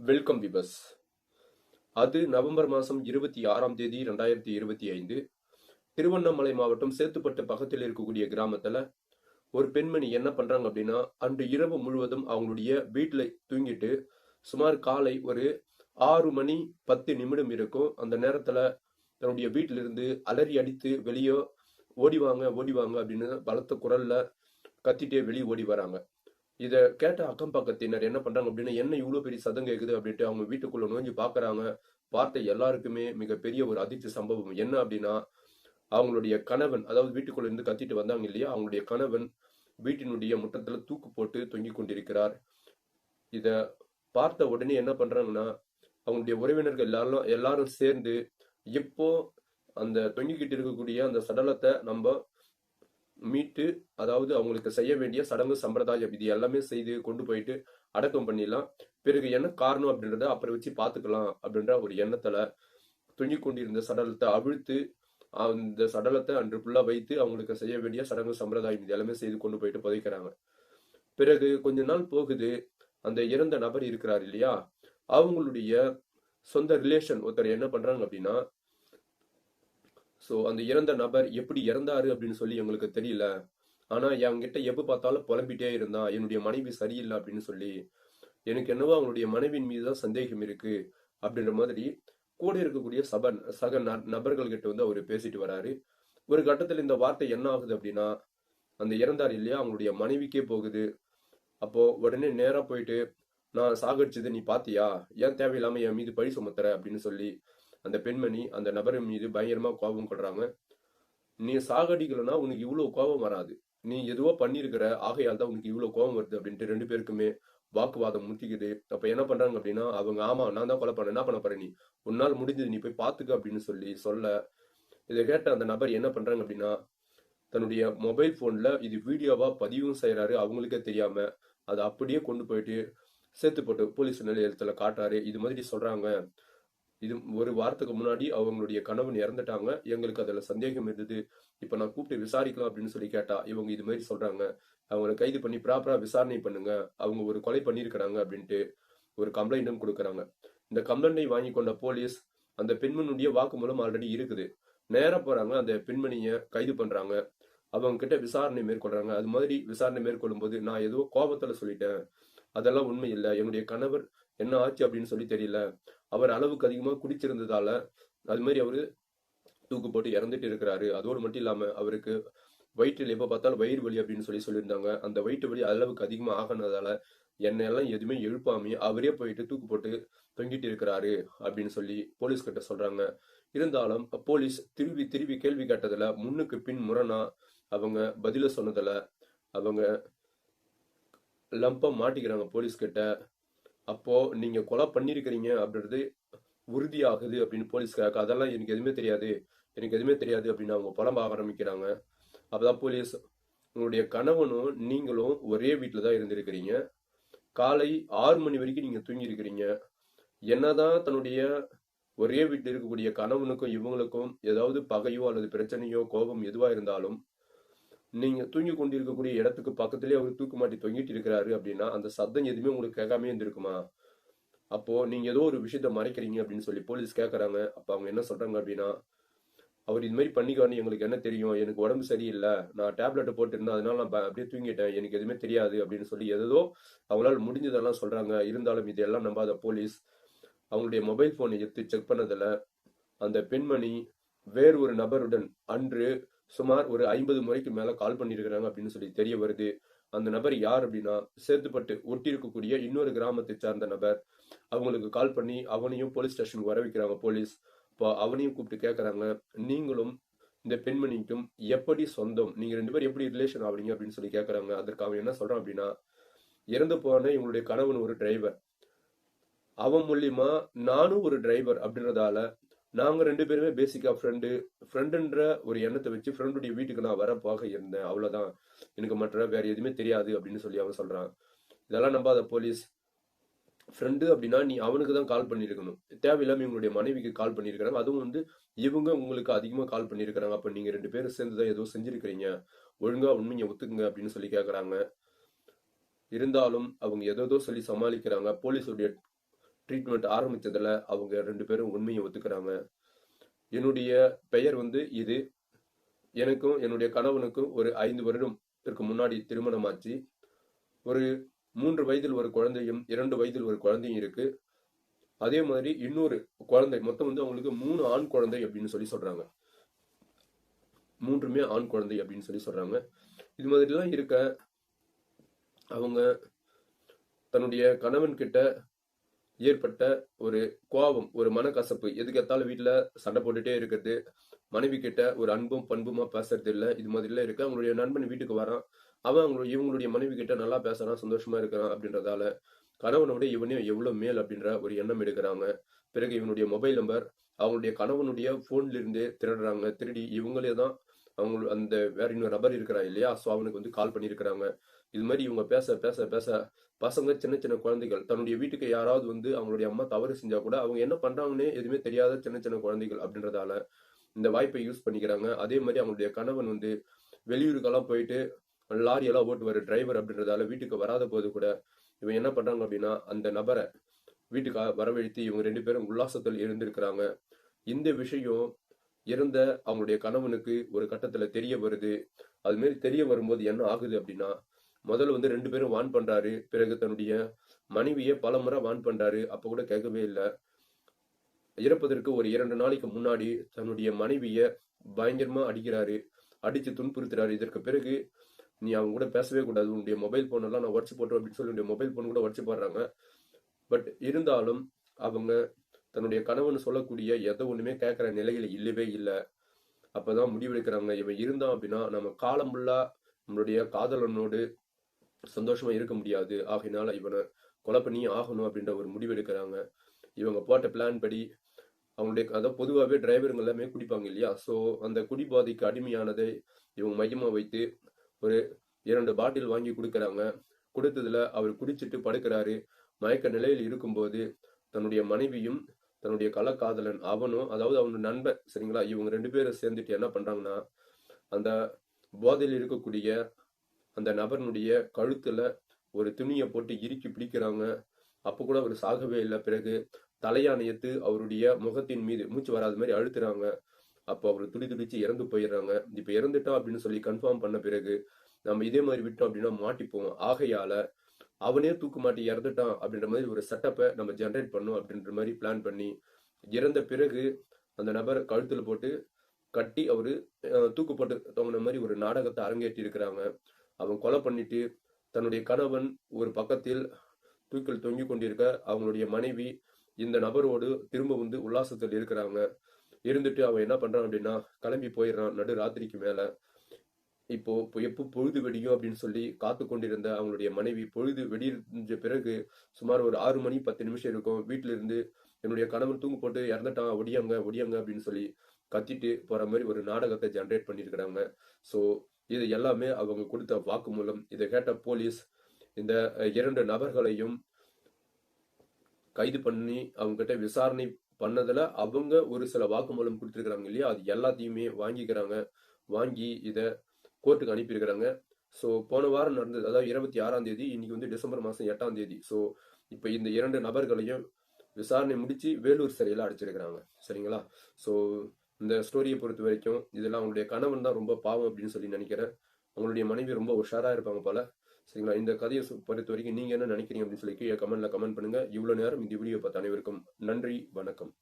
Welcome விபஸ் அது November மாதம் இருபத்தி ஆறாம் தேதி ரெண்டாயிரத்தி இருபத்தி ஐந்து. திருவண்ணாமலை மாவட்டம் சேத்துப்பட்டு பக்கத்தில் இருக்கக்கூடிய கிராமத்தில் ஒரு பெண்மணி என்ன பண்ணுறாங்க அப்படின்னா அன்று இரவு முழுவதும் அவங்களுடைய வீட்டில் தூங்கிட்டு சுமார் காலை ஒரு ஆறு மணி பத்து நிமிடம் இருக்கும். அந்த நேரத்தில் தன்னுடைய வீட்டிலிருந்து அலறி அடித்து வெளியே ஓடி வாங்க அப்படின்னு பலத்த குரலில் கத்திட்டே வெளியே ஓடி வராங்க. இதை கேட்ட அக்கம் பக்கத்தினர் என்ன பண்றாங்க அப்படின்னா என்ன இவ்வளவு பெரிய சதம் கேக்குது? அப்படின்ட்டு அவங்க வீட்டுக்குள்ள நுழைஞ்சு பாக்குறாங்க. பார்த்த எல்லாருக்குமே மிகப்பெரிய ஒரு அதிர்ச்சி சம்பவம் என்ன அப்படின்னா அவங்களுடைய கணவன் அதாவது வீட்டுக்குள்ள இருந்து கத்திட்டு வந்தாங்க இல்லையா? அவங்களுடைய கணவன் வீட்டினுடைய முற்றத்துல தூக்கு போட்டு தொங்கிக் கொண்டிருக்கிறார். இத பார்த்த உடனே என்ன பண்றாங்கன்னா அவங்களுடைய உறவினர்கள் எல்லாரும் எல்லாரும் சேர்ந்து எப்போ அந்த தொங்கிக்கிட்டு இருக்கக்கூடிய அந்த சடலத்தை நம்ம மீட்டு அதாவது அவங்களுக்கு செய்ய வேண்டிய சடங்கு சம்பிரதாயம் இது எல்லாமே செய்து கொண்டு போயிட்டு அடக்கம் பண்ணிடலாம். பிறகு என்ன காரணம் அப்படின்றத அப்புறம் வச்சு பார்த்துக்கலாம் அப்படின்ற ஒரு எண்ணத்துல துணி கொண்டிருந்த சடலத்தை அவிழ்த்து அந்த சடலத்தை அன்று ஃபுல்லா வைத்து அவங்களுக்கு செய்ய வேண்டிய சடங்கு சம்பிரதாயம் இது எல்லாமே செய்து கொண்டு போயிட்டு புதைக்கிறாங்க. பிறகு கொஞ்ச நாள் போகுது. அந்த இறந்த நபர் இருக்கிறார் இல்லையா? அவங்களுடைய சொந்த ரிலேஷன் ஒருத்தர் என்ன பண்றாங்க அப்படின்னா ஸோ அந்த இறந்த நபர் எப்படி இறந்தாரு அப்படின்னு சொல்லி எங்களுக்கு தெரியல. ஆனா என்கிட்ட எப்போ பார்த்தாலும் புலம்பிட்டே இருந்தான் என்னுடைய மனைவி சரியில்லை அப்படின்னு சொல்லி எனக்கு என்னவோ அவங்களுடைய மனைவியின் மீது தான் சந்தேகம் இருக்கு அப்படின்ற மாதிரி கூட இருக்கக்கூடிய சப சக நபர்கள் நபர்கள்கிட்ட வந்து அவர் பேசிட்டு வராரு. ஒரு கட்டத்தில் இந்த வார்த்தை என்ன ஆகுது அப்படின்னா அந்த இறந்தார் இல்லையா அவங்களுடைய மனைவிக்கே போகுது. அப்போ உடனே நேரா போயிட்டு நான் சாகடிச்சது நீ பாத்தியா? ஏன் தேவையில்லாம என் மீது பழி சுமத்துற? அப்படின்னு சொல்லி அந்த பெண்மணி அந்த நபரின் மீது பயங்கரமா கோபம் கொள்றாங்க. நீ சாகடிக்கலன்னா உனக்கு இவ்வளவு கோபம் வராது. நீ எதுவோ பண்ணியிருக்கிற ஆகையால் தான் உனக்கு இவ்வளவு கோபம் வருது அப்படின்ட்டு ரெண்டு பேருக்குமே வாக்குவாதம் முத்திக்குது. அப்ப என்ன பண்றாங்க அப்படின்னா அவங்க ஆமா நான் தான் கொலை பண்ண என்ன பண்ண போற நீ? உன்னால் முடிஞ்சது நீ போய் பாத்துக்க அப்படின்னு சொல்லி சொல்ல இதை கேட்ட அந்த நபர் என்ன பண்றாங்க அப்படின்னா தன்னுடைய மொபைல் போன்ல இது வீடியோவா பதிவும் செய்யறாரு அவங்களுக்கே தெரியாம அதை அப்படியே கொண்டு போயிட்டு சேர்த்து போட்டு போலீஸ் நிலையத்துல காட்டுறாரு. இது மாதிரி சொல்றாங்க. இது ஒரு வாரத்துக்கு முன்னாடி அவங்களுடைய கணவன் இறந்துட்டாங்க. எங்களுக்கு அதில் சந்தேகம் இருந்தது. இப்போ நான் கூப்பிட்டு விசாரிக்கலாம் அப்படின்னு சொல்லி கேட்டா இவங்க இது மாதிரி சொல்றாங்க. அவங்களை கைது பண்ணி ப்ராப்பரா விசாரணை பண்ணுங்க. அவங்க ஒரு கொலை பண்ணியிருக்கிறாங்க அப்படின்ட்டு ஒரு கம்ப்ளைண்ட்டும் கொடுக்குறாங்க. இந்த கம்ப்ளைண்டை வாங்கி கொண்ட போலீஸ் அந்த பெண்மணியுடைய வாக்குமூலம் ஆல்ரெடி இருக்குது. நேரம் போறாங்க. அந்த பெண்மணியை கைது பண்றாங்க. அவங்க கிட்ட விசாரணை மேற்கொள்றாங்க. அது மாதிரி விசாரணை மேற்கொள்ளும் போது நான் ஏதோ கோபத்துல சொல்லிட்டேன். அதெல்லாம் உண்மை இல்லை. என்னுடைய கணவர் என்ன ஆச்சு அப்படின்னு சொல்லி தெரியல. அவர் அளவுக்கு அதிகமாக குடிச்சிருந்ததால அது மாதிரி அவரு தூக்கு போட்டு இறந்துட்டு இருக்கிறாரு. அதோடு மட்டும் இல்லாம அவருக்கு வயிற்றில் எப்போ பார்த்தாலும் வயிறு வலி அப்படின்னு சொல்லி சொல்லியிருந்தாங்க. அந்த வயிற்று வலி அளவுக்கு அதிகமாக ஆகினதால என்னை எல்லாம் எதுவுமே எழுப்பாமே அவரே போயிட்டு தூக்கு போட்டு தொங்கிட்டு இருக்கிறாரு அப்படின்னு சொல்லி போலீஸ் கிட்ட சொல்றாங்க. இருந்தாலும் போலீஸ் திரும்பி திரும்பி கேள்வி கேட்டதுல முன்னுக்கு பின் முரணா அவங்க பதில சொன்னதுல அவங்க லம்பம் மாட்டிக்கிறாங்க போலீஸ் கிட்ட அப்போ நீங்க கொலை பண்ணிருக்கிறீங்க அப்படின்றது உறுதியாகுது அப்படின்னு போலீஸ்காக அதெல்லாம் எனக்கு எதுவுமே தெரியாது. எனக்கு எதுவுமே தெரியாது அப்படின்னு அவங்க புலம்ப ஆரம்பிக்கிறாங்க. அப்பதான் போலீஸ் உங்களுடைய கணவனும் நீங்களும் ஒரே வீட்டில் தான் இருந்திருக்கிறீங்க. காலை ஆறு மணி வரைக்கும் நீங்க தூங்கி இருக்கிறீங்க என்னதான் தன்னுடைய ஒரே வீட்டில் இருக்கக்கூடிய கணவனுக்கும் இவங்களுக்கும் ஏதாவது பகையோ அல்லது பிரச்சனையோ கோபம் எதுவா இருந்தாலும் நீங்கள் தூங்கி கொண்டிருக்கக்கூடிய இடத்துக்கு பக்கத்திலே அவர் தூக்கு மாட்டி தொங்கிட்டு இருக்கிறாரு அப்படின்னா அந்த சத்தம் எதுவுமே உங்களுக்கு கேட்காமே இருந்திருக்குமா? அப்போ நீங்க ஏதோ ஒரு விஷயத்த மறைக்கிறீங்க அப்படின்னு சொல்லி போலீஸ் கேட்கறாங்க. அப்ப அவங்க என்ன சொல்றாங்க அப்படின்னா அவர் இது மாதிரி பண்ணிக்குவான்னு எங்களுக்கு என்ன தெரியும்? எனக்கு உடம்பு சரியில்லை. நான் டேப்லெட்டை போட்டிருந்தேன். அதனால நான் அப்படியே தூங்கிட்டேன். எனக்கு எதுவுமே தெரியாது. அப்படின்னு சொல்லி ஏதோ அவங்களால முடிஞ்சதெல்லாம் சொல்றாங்க. இருந்தாலும் இதெல்லாம் நம்பாத போலீஸ் அவங்களுடைய மொபைல் போனை எடுத்து செக் பண்ணதுல அந்த பெண்மணி வேறு ஒரு நபருடன் அன்று சுமார் ஒரு ஐம்பது முறைக்கு மேல கால் பண்ணியிருக்கிறாங்க அப்படின்னு சொல்லி தெரிய வருது. அந்த நபர் யார் அப்படின்னா சேர்த்துப்பட்டு ஒட்டி இருக்கக்கூடிய இன்னொரு கிராமத்தை சார்ந்த நபர். அவங்களுக்கு கால் பண்ணி அவனையும் போலீஸ் ஸ்டேஷனுக்கு வர வைக்கிறாங்க போலீஸ். இப்போ அவனையும் கூப்பிட்டு கேட்குறாங்க நீங்களும் இந்த பெண்மணிக்கும் எப்படி சொந்தம்? நீங்கள் ரெண்டு பேரும் எப்படி ரிலேஷன் ஆவீங்க? அப்படின்னு சொல்லி கேட்குறாங்க அதற்கு அவன் என்ன சொல்கிறான் அப்படின்னா இறந்து போன இவங்களுடைய கணவன் ஒரு டிரைவர் அவன் மூலியமா நானும் ஒரு டிரைவர் அப்படின்றதால நாங்கள் ரெண்டு பேருமே பேசிக்காக ஃப்ரெண்டு ஃப்ரெண்டுன்ற ஒரு எண்ணத்தை வச்சு ஃப்ரெண்டுடைய வீட்டுக்கு நான் வர போக இருந்தேன். அவ்வளோதான் எனக்கு மற்ற வேற எதுவுமே தெரியாது அப்படின்னு சொல்லி அவன் சொல்கிறான் இதெல்லாம் நம்பாத போலீஸ் ஃப்ரெண்டு அப்படின்னா நீ அவனுக்கு தான் கால் பண்ணியிருக்கணும். தேவையில்லாமல் இவங்களுடைய மனைவிக்கு கால் பண்ணியிருக்கிறாங்க. அதுவும் வந்து இவங்க உங்களுக்கு அதிகமாக கால் பண்ணியிருக்கிறாங்க. அப்போ நீங்கள் ரெண்டு பேரும் சேர்ந்து தான் ஏதோ செஞ்சுருக்கிறீங்க. ஒழுங்காக உண்மையை ஒத்துக்குங்க அப்படின்னு சொல்லி கேட்குறாங்க இருந்தாலும் அவங்க ஏதோ சொல்லி சமாளிக்கிறாங்க. போலீஸுடைய ட்ரீட்மெண்ட் ஆரம்பித்ததில் அவங்க ரெண்டு பேரும் உண்மையை ஒத்துக்கிறாங்க. என்னுடைய பெயர் வந்து இது. எனக்கும் என்னுடைய கணவனுக்கும் ஒரு ஐந்து வருடத்திற்கு முன்னாடி திருமணமாச்சு. ஒரு மூன்று வயதில் ஒரு குழந்தையும் இரண்டு வயதில் ஒரு குழந்தையும் இருக்கு. அதே மாதிரி இன்னொரு குழந்தை மொத்தம் வந்து அவங்களுக்கு மூணு ஆண் குழந்தை அப்படின்னு சொல்லி சொல்றாங்க. மூன்றுமே ஆண் குழந்தை அப்படின்னு சொல்லி சொல்றாங்க. இது மாதிரிலாம் இருக்க. அவங்க தன்னுடைய கணவன் கிட்ட ஏற்பட்ட ஒரு கோபம் ஒரு மனக்கசப்பு. எதுக்கு எத்தாலும் வீட்டுல சண்டை போட்டுட்டே இருக்கிறது. மனைவி கிட்ட ஒரு அன்பும் பண்புமா பேசுறது இல்ல. இது மாதிரிலாம் இருக்கு. அவங்களுடைய நண்பன் வீட்டுக்கு வரான். அவன் அவங்களுடைய இவங்களுடைய மனைவி கிட்ட நல்லா பேசுறான் சந்தோஷமா இருக்கிறான் அப்படின்றதால கணவனோட இவனே எவ்வளவு மேல் அப்படின்ற ஒரு எண்ணம் எடுக்கிறாங்க. பிறகு இவனுடைய மொபைல் நம்பர் அவங்களுடைய கணவனுடைய போன்ல இருந்து திருடுறாங்க. திருடி இவங்களே தான் அவங்க அந்த வேற இன்னொரு நபர் இருக்கிறா இல்லையா? ஸோ அவனுக்கு வந்து கால் பண்ணியிருக்கிறாங்க. இது மாதிரி இவங்க பேச பேச பேச பசங்க சின்ன சின்ன குழந்தைகள் தன்னுடைய வீட்டுக்கு யாராவது வந்து அவங்களுடைய அம்மா தவறு செஞ்சா கூட அவங்க என்ன பண்றாங்கன்னே எதுவுமே தெரியாத சின்ன சின்ன குழந்தைகள் அப்படின்றதால இந்த வாய்ப்பை யூஸ் பண்ணிக்கிறாங்க. அதே மாதிரி அவங்களுடைய கணவன் வந்து வெளியூருக்கெல்லாம் போயிட்டு லாரி எல்லாம் ஓட்டுவார் டிரைவர் அப்படின்றதால வீட்டுக்கு வராத போது கூட இவன் என்ன பண்றாங்க அப்படின்னா அந்த நபரை வீட்டுக்கு வரவழைத்து இவங்க ரெண்டு பேரும் உல்லாசத்தில் இருந்திருக்கிறாங்க. இந்த விஷயம் இறந்த அவங்களுடைய கணவனுக்கு ஒரு கட்டத்துல தெரிய வருது. அது மாரி தெரிய வரும்போது என்ன ஆகுது அப்படின்னா முதல்ல வந்து ரெண்டு பேரும் வான் பண்றாரு. பிறகு தன்னுடைய மனைவியை பல முறை வான் பண்றாரு. அப்ப கூட கேட்கவே இல்லை. இறப்பதற்கு ஒரு இரண்டு நாளைக்கு முன்னாடி தன்னுடைய மனைவிய பயங்கரமா அடிக்கிறாரு. அடிச்சு துன்புறுத்துறாரு. இதற்கு பிறகு நீ அவங்க கூட பேசவே கூடாது. உன்னுடைய மொபைல் போன் எல்லாம் நான் உடச்சு போட்டோம் அப்படின்னு சொல்லி மொபைல் போன் கூட உடச்சு போடுறாங்க. பட் இருந்தாலும் அவங்க தன்னுடைய கணவன் சொல்லக்கூடிய எதை ஒண்ணுமே கேட்கிற நிலையில இல்லவே இல்லை. அப்பதான் முடிவெடுக்கிறாங்க. இவன் இருந்தான் அப்படின்னா நம்ம காலம் ஃபுல்லா நம்மளுடைய காதலனோடு சந்தோஷமா இருக்க முடியாது. ஆகையினால இவனை கொலை பண்ணி ஆகணும் அப்படின்ற ஒரு முடிவெடுக்கிறாங்க. இவங்க போட்ட பிளான் படி அவங்களுடைய அதாவது பொதுவாகவே டிரைவருங்க எல்லாமே குடிப்பாங்க இல்லையா? ஸோ அந்த குடிபாதைக்கு அடிமையானதை இவங்க மையமாக வைத்து ஒரு இரண்டு பாட்டில் வாங்கி கொடுக்குறாங்க. கொடுத்ததுல அவர் குடிச்சிட்டு படுக்கிறாரு. மயக்க நிலையில் இருக்கும்போது தன்னுடைய மனைவியும் தன்னுடைய கலக்காதலன் அவனும் அதாவது அவனோட நண்பன் சரிங்களா? இவங்க ரெண்டு பேரும் சேர்ந்துட்டு என்ன பண்றாங்கன்னா அந்த போதையில் இருக்கக்கூடிய அந்த நபர்னுடைய கழுத்துல ஒரு துணியை போட்டு இறுக்கி பிடிக்கிறாங்க. அப்போ கூட அவர் சாகவே இல்லை. பிறகு தலையாணையத்து அவருடைய முகத்தின் மீது மூச்சு வராத மாதிரி அழுத்துறாங்க. அப்போ அவர் துடி துடிச்சு இறந்து போயிடுறாங்க. இப்ப இறந்துட்டோம் அப்படின்னு சொல்லி கன்ஃபார்ம் பண்ண பிறகு நம்ம இதே மாதிரி விட்டோம் அப்படின்னா மாட்டிப்போம் ஆகையால அவனே தூக்கு மாட்டி இறந்துட்டான் அப்படின்ற மாதிரி ஒரு செட்டப்பை நம்ம ஜென்ரேட் பண்ணும் அப்படின்ற மாதிரி பிளான் பண்ணி இறந்த பிறகு அந்த நபரை கழுத்தில் போட்டு கட்டி அவரு தூக்கு போட்டு தொங்கின மாதிரி ஒரு நாடகத்தை அரங்கேற்றி இருக்கிறாங்க. அவன் கொலை பண்ணிட்டு தன்னுடைய கணவன் ஒரு பக்கத்தில் தூக்கில் தொங்கி கொண்டிருக்க அவங்களுடைய மனைவி இந்த நபரோடு திரும்ப வந்து உல்லாசத்தில் இருக்கிறாங்க. இருந்துட்டு அவன் என்ன பண்றான் அப்படின்னா கிளம்பி போயிடுறான் நடு ராத்திரிக்கு மேல. இப்போ எப்போ பொழுது வெடியும் அப்படின்னு சொல்லி காத்து கொண்டிருந்த அவங்களுடைய மனைவி பொழுது வெடிஞ்ச பிறகு சுமார் ஒரு ஆறு மணி பத்து நிமிஷம் இருக்கும். வீட்டுல இருந்து என்னுடைய கணவன் தூங்கு போட்டு இறந்துட்டான். ஒடியாங்க ஒடியாங்க அப்படின்னு சொல்லி கத்திட்டு போற மாதிரி ஒரு நாடகத்தை ஜென்ரேட் பண்ணியிருக்கிறாங்க. ஸோ இது எல்லாமே அவங்க கொடுத்த வாக்குமூலம். இதை கேட்ட போலீஸ் இந்த இரண்டு நபர்களையும் கைது பண்ணி அவங்க கிட்ட விசாரணை பண்ணதுல அவங்க ஒரு சில வாக்குமூலம் கொடுத்துருக்குறாங்க இல்லையா? அது எல்லாத்தையுமே வாங்கிக்கிறாங்க. வாங்கி இதை கோர்ட்டுக்கு அனுப்பியிருக்கிறாங்க. ஸோ போன வாரம் நடந்தது அதாவது இருபத்தி ஆறாம் தேதி இன்னைக்கு வந்து டிசம்பர் மாதம் எட்டாம் தேதி. ஸோ இப்போ இந்த இரண்டு நபர்களையும் விசாரணை முடிச்சு வேலூர் சிறையில் அடைச்சிருக்கிறாங்க. சரிங்களா? ஸோ இந்த ஸ்டோரியை பொறுத்த வரைக்கும் இதெல்லாம் அவங்களுடைய கணவன் தான் ரொம்ப பாவம் அப்படின்னு சொல்லி நினைக்கிறேன். அவங்களுடைய மனைவி ரொம்ப உஷாராக இருப்பாங்க போல. சரிங்களா? இந்த கதையை பொறுத்த வரைக்கும் நீங்கள் என்ன நினைக்கிறீங்க அப்படின்னு சொல்லி கீழே கமெண்ட்ல கமெண்ட் பண்ணுங்க. இவ்வளோ நேரம் இந்த வீடியோ பார்த்த அனைவருக்கும் நன்றி வணக்கம்.